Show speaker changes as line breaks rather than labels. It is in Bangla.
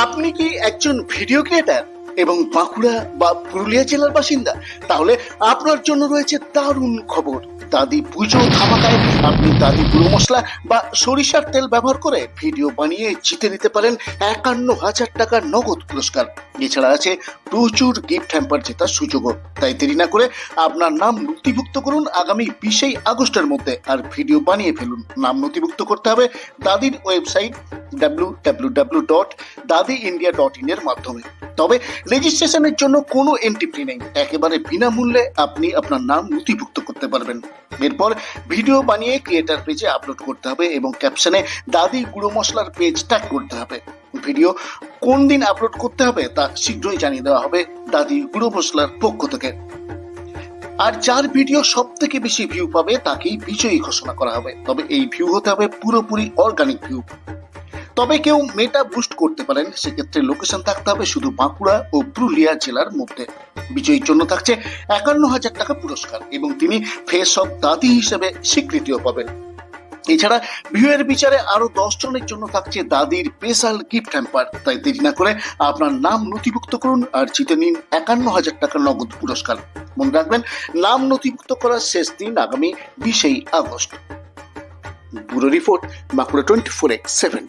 আপনি কি একজন ভিডিও ক্রিয়েটার এবং বাঁকুড়া বা পুরুলিয়া জেলার বাসিন্দা? তাহলে আপনার জন্য রয়েছে দারুণ খবর। দাদি পুজো ধামাকায় আপনি দাদি গুঁড়ো মশলা বা সরিষার তেল ব্যবহার করে ভিডিও বানিয়ে জিতে নিতে পারেন একান্ন হাজার টাকার নগদ পুরস্কার। এছাড়া আছে প্রচুর গিফট হ্যাম্পার জেতার সুযোগও। তাই দেরি না করে আপনার নাম নথিভুক্ত করুন আগামী বিশেই আগস্টের মধ্যে। আর ভিডিও বানিয়ে ফেলুন। নাম নথিভুক্ত করতে হবে দাদির website W W W dot দাদি ইন্ডিয়া ডট ইন এর মাধ্যমে। তবে রেজিস্ট্রেশনের জন্য কোনো এন্ট্রি ফি নেই। একেবারে বিনামূল্যে আপনি আপনার নাম নথিভুক্ত করতে পারবেন। এরপর ভিডিও বানিয়ে ক্রিয়েটার পেজে আপলোড করতে হবে এবং ক্যাপশনে দাদি গুঁড়ো মশলার পেজ ট্যাগ করতে হবে। ভিডিও কোন দিন আপলোড করতে হবে তা শীঘ্রই জানিয়ে দেওয়া হবে দাদি গুঁড়ো মশলার পক্ষ থেকে আর যার ভিডিও সব থেকে বেশি ভিউ পাবে তাকেই বিজয়ী ঘোষণা করা হবে। তবে এই ভিউ হতে হবে পুরোপুরি অর্গানিক ভিউ তবে কেউ মেটা বুস্ট করতে পারেন, সেক্ষেত্রে লোকেশন থাকতে হবে শুধু বাঁকুড়া ও পুরুলিয়া জেলার মধ্যে। বিজয়ীর জন্য থাকছে একান্ন হাজার টাকা পুরস্কার এবং তিনি ফেস অফ দাদি হিসেবে স্বীকৃতিও পাবেন। এছাড়া ভিউয়ের বিচারে আরও দশ জনের জন্য থাকছে দাদির স্পেশাল গিফট হ্যাম্পার তাই দেরি না করে আপনার নাম নথিভুক্ত করুন আর জিতে নিন একান্ন হাজার টাকা নগদ পুরস্কার। মনে রাখবেন, নাম নথিভুক্ত করার শেষ দিন আগামী বিশেই August. Bureau report, Bankura twenty four X seven.